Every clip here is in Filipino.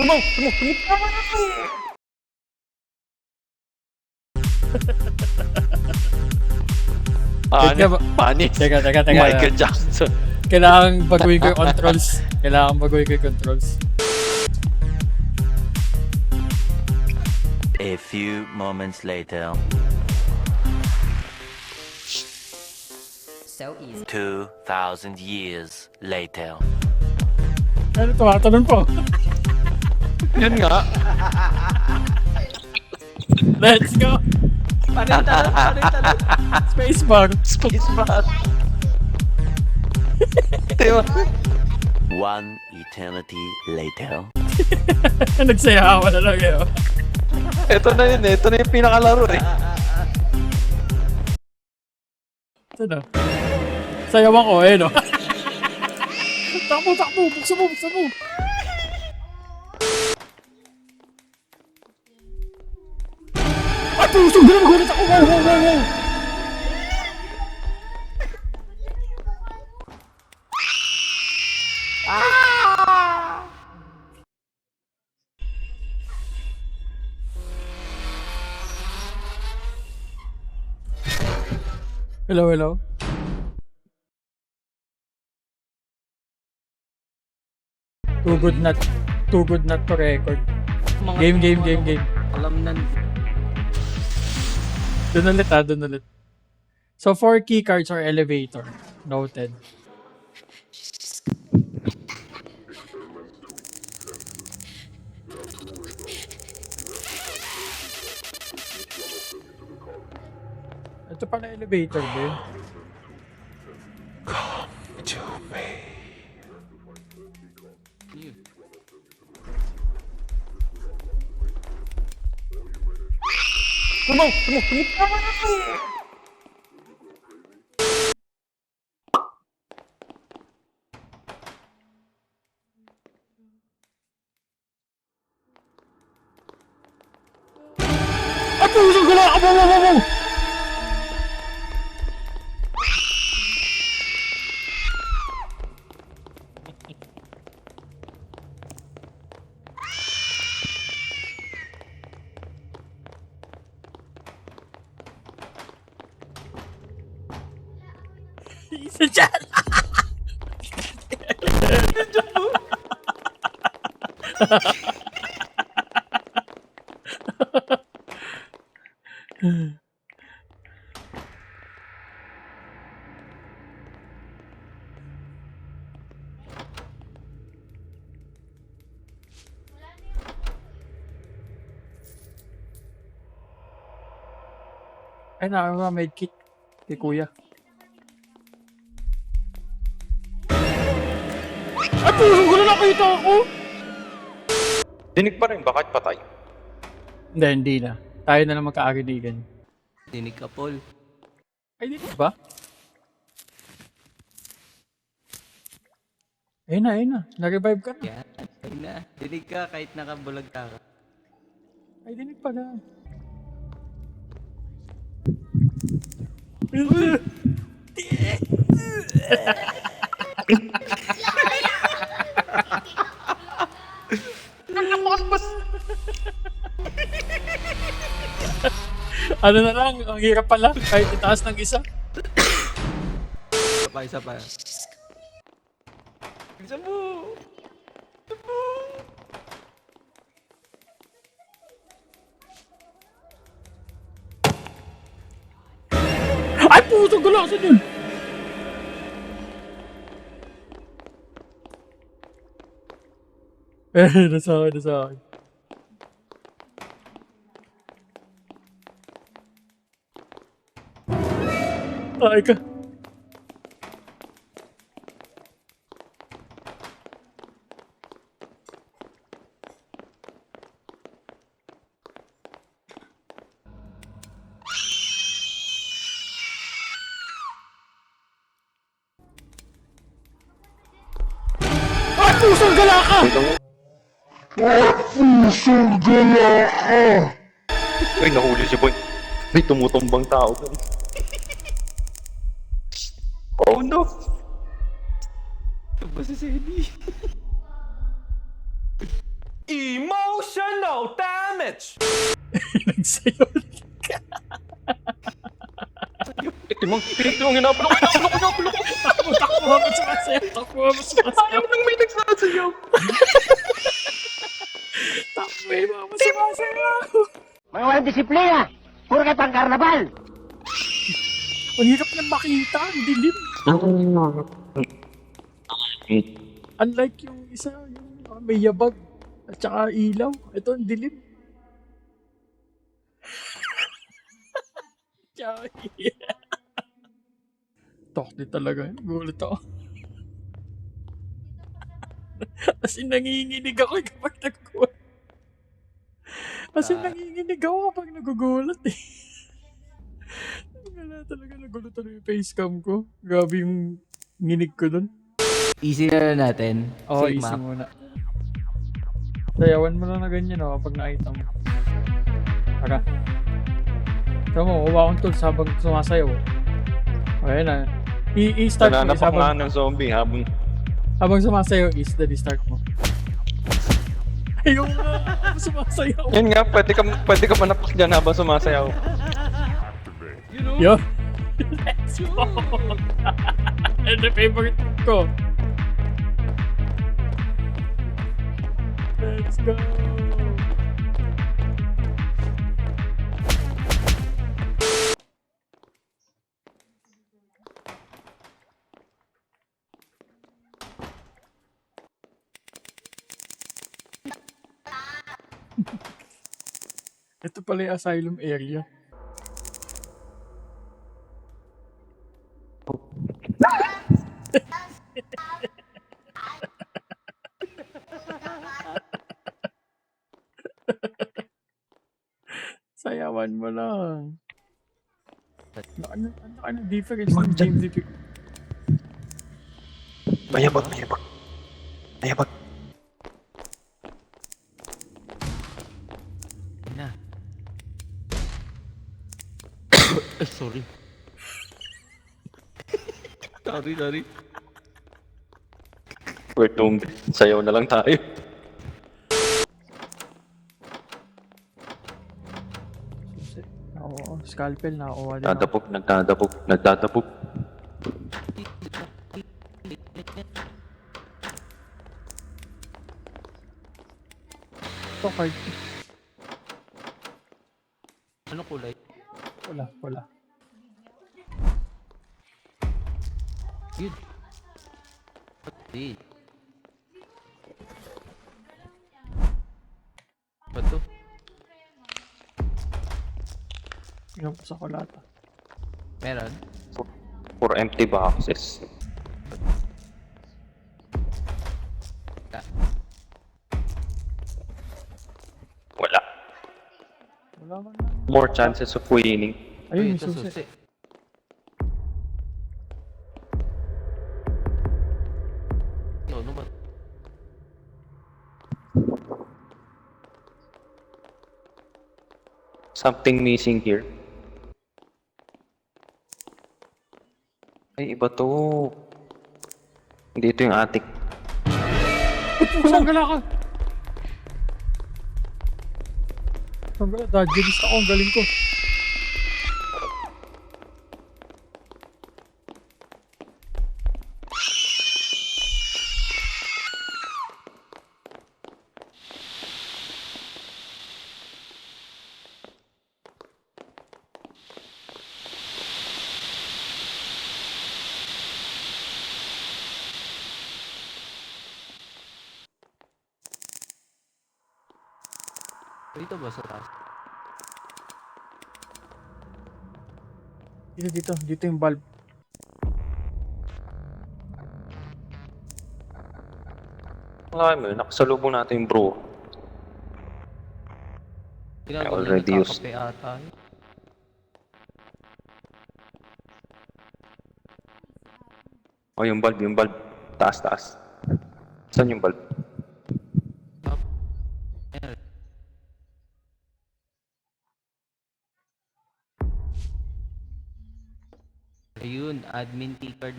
Sumaw! Sumaw! Sumaw! Wait ka Panis. ba- Panis. Teka, teka, teka. Michael Jackson. Kailangan baguhin ko yung controls. Kailangan baguhin ko yung controls. A few moments later. So easy. 2,000 years later. Ano, tumatalon po. Yun nga. Let's go! Parintalon, parintalon. Spacebar. Space bar. Diba? One eternity later. Nagsayawa na lang yun. Ito na yun eh. Ito na yung pinakalaro eh. Ito na. Sayawan ko eh, no? takbo, takbo! Buksan mo, buksan mo! Ganun, ganun ako! Wow, wow, wow, wow! Hello, hello. Too good not too good not to record. Game, game, game, game. Alam na. Doon ulit ah, doon ulit. So, four key cards or elevator. Noted. Ito pala elevator din. Sumaw! Sumaw! Sumaw! Ay, Isa dyan! Ay, nakaka medkit kay kuya. Ay, ako! Dinig pa rin. Bakit patay? Hindi, hindi na. Tayo na lang magkaagadigan. Dinig ka, Paul. Ay, di ba? Ayun na, ayun na. Na-revive ka na. Yan. Ayun na. Dinig ka kahit nakabulag ka. Ay, dinig pala. ano na lang, ang hirap pala. Kahit itaas ng isa. Isa pa, isa pa. Isa mo! Isa mo! Ay, puto galasan yun! Eh, nasa akin, nasa akin. Ay ka. Ay, pusong gala ka! Uy, nahuli si Boy. May tumutumbang tao doon. oh no! Ito ba si Sedi? Emotional damage! Nagsayaw. Timang, timang, hinapalo ko, hinapalo ko, hinapalo ko. Takbo, takbo ako sumasayaw. Takbo ako sumasayaw. Nang may nagsasayaw. Takbo eh, mga sumasayaw. Mga walang disiplina! Puro kayo pang karnabal! Ang hirap na makita. Ang dilim. Unlike yung isa, yung uh, may yabag at saka ilaw. Ito, ang dilim. Tsaka, Tokti talaga. Gulat ako. As in, nanginginig ako kapag naggulat. As in, Ah. nanginginig ako kapag nagugulat eh. Wala talaga nagulat ano yung facecam ko. Grabe yung nginig ko dun. Easy na lang natin. Oo, Safe easy map. muna. Sayawan mo lang na ganyan oh, kapag nakita mo. Tara. Ito mo, huwa akong tools habang sumasayaw. O, Ayan na. I- i-start mo is Nananapak nga ng zombie habang habang sumasayaw is the start mo. Ayaw nga, sumasayaw. Yan nga, pwede ka, pwede ka manapak dyan habang sumasayaw. Yo! Let's go! Ano yung favorite ko? Let's go! Ito pala yung asylum area. Sayawan mo lang. Ano, ano, ano, ano difference ng James Deep? Mayabag, mayabag. Mayabag. sorry. sorry, sorry. We're doomed. Sayaw na lang tayo. Oo, scalpel din ako. Dadabog, nagdadabog, nagdadabog. Ito card. Ano kulay? Wala, wala. Tingnan ko sa kulata. Meron? For empty boxes. Wala. Wala man lang. More chances of winning. Ayun, ito susi. Ano ba? Something missing here. Ay, iba to. Hindi ito yung attic. Pusang gala ka! Gala, dodgerist ako, ang galing ko. Dito ba sa taas? Dito, dito, dito yung bulb. Wala mo, nakasalubong natin yung bro. Ginagawa already niya used. nagkakape ata. eh. O, yung bulb, yung bulb. Taas, taas. Saan yung bulb? admin key card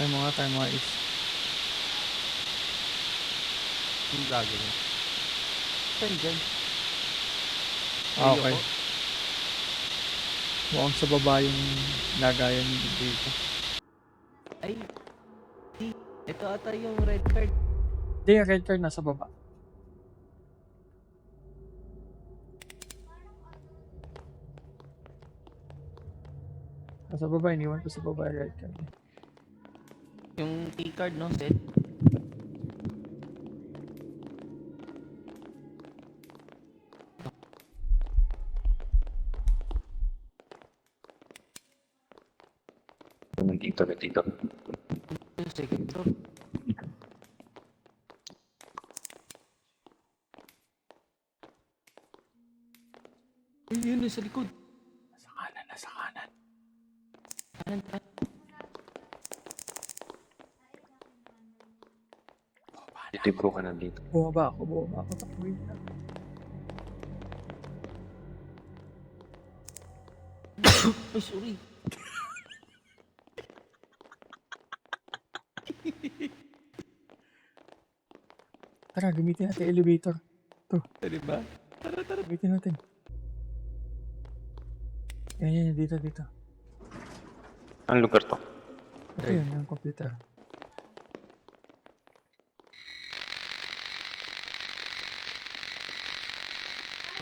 Try mo nga, try mo nga is. Yung gagawin. Try dyan. Ah, okay. Mukhang sa baba yung lagayan dito. Ay. Ito ata yung red card. Hindi, yung red card nasa baba. Nasa baba, iniwan ko sa baba yung red card. Yung key card, no? Set. Nandito, nandito. Yung second floor. Ay, yun, nasa likod. Nasa kanan, nasa kanan. Kanan, kanan. Dito yung bro ka nandito. Bumaba ako, bumaba ako. Tapuin na. Ay, sorry. Tara, gamitin natin elevator. Di ba? Gamitin natin. Yan, yan, yan, dito, dito. Anong lugar to? Ito yun, yung computer.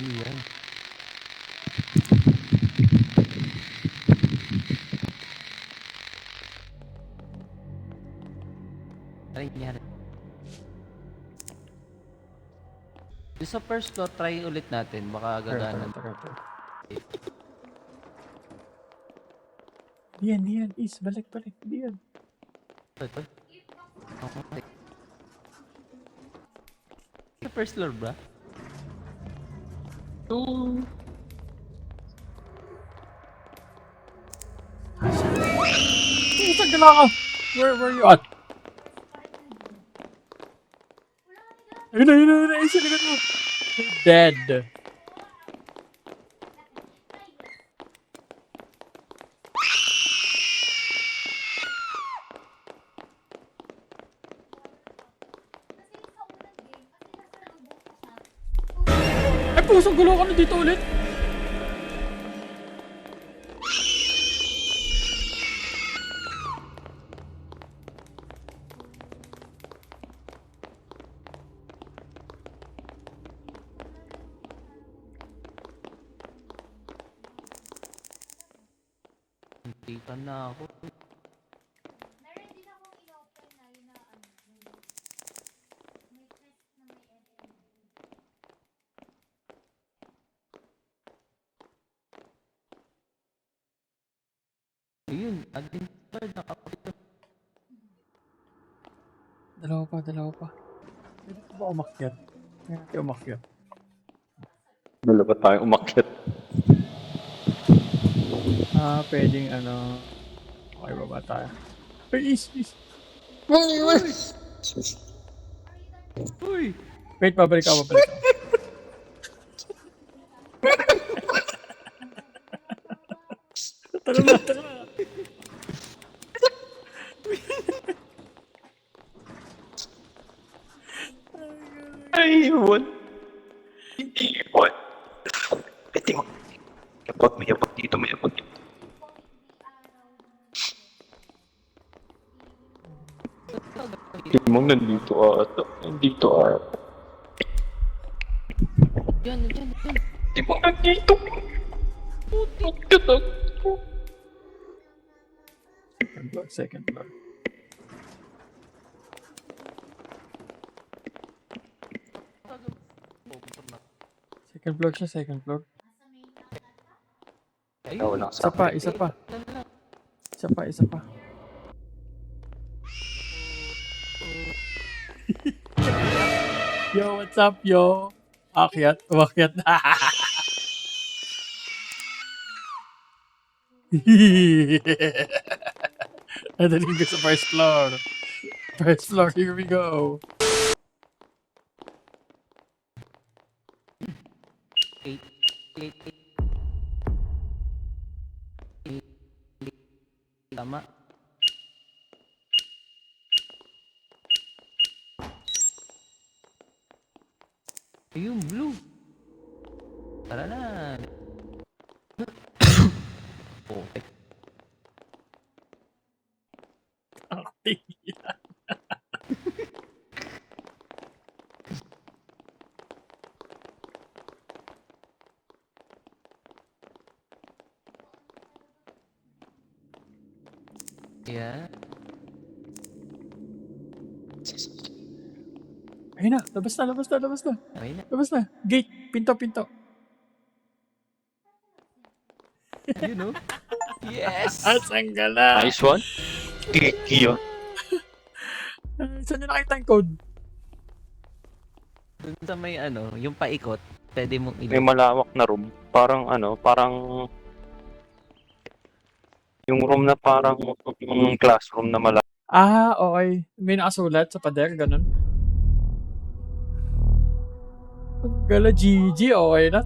Ano yan? Ano nangyari? Di sa first floor, try ulit natin. Baka gagana. tara, tara, tara. Diyan, diyan, is, balik, balik, diyan. Ito, ito. Okay. Sa first floor ba? Isang gala ka! Where, where you at? Ayun na, ayun na, ayun na, isa na mo. Dead. Pusong gulo ka na dito ulit. Ayun, card nakapito. Dalawa pa, dalawa pa. Pwede ko ba umakyat? Pwede natin umakyat. Dalawa tayo umakyat. Ah, pwedeng ano... Okay, baba tayo. Ay, is, is. Uy! Wait, babalik ako, babalik ako. tara na, tara na. Ay, iwan. Iwan. Pwede mo. Yapag, may yapag dito, may yapag dito. Timong nandito ata. Nandito ata. Yan, yan, yan. Timong nandito. Putik ka Second floor, second floor. Second floor siya, second floor. Isa pa, isa pa. Isa pa, isa pa. yo, what's up, yo? Akyat, umakyat na. Nadaling ko sa first floor. First floor, here we go. Tama. Tara na. oh, eh, yeah. Ayun na, labas na, labas na, labas na. Okay na. Labas na. Gate, pinto, pinto. You know? Yes! Asan ka na? Nice one. Kiki yun. Saan nyo nakita yung code? Dun sa may ano, yung paikot, pwede mong May malawak na room. Parang ano, parang... Yung room na parang yung classroom na malawak. Ah, okay. May nakasulat sa pader, ganun. Gala GG, okay na.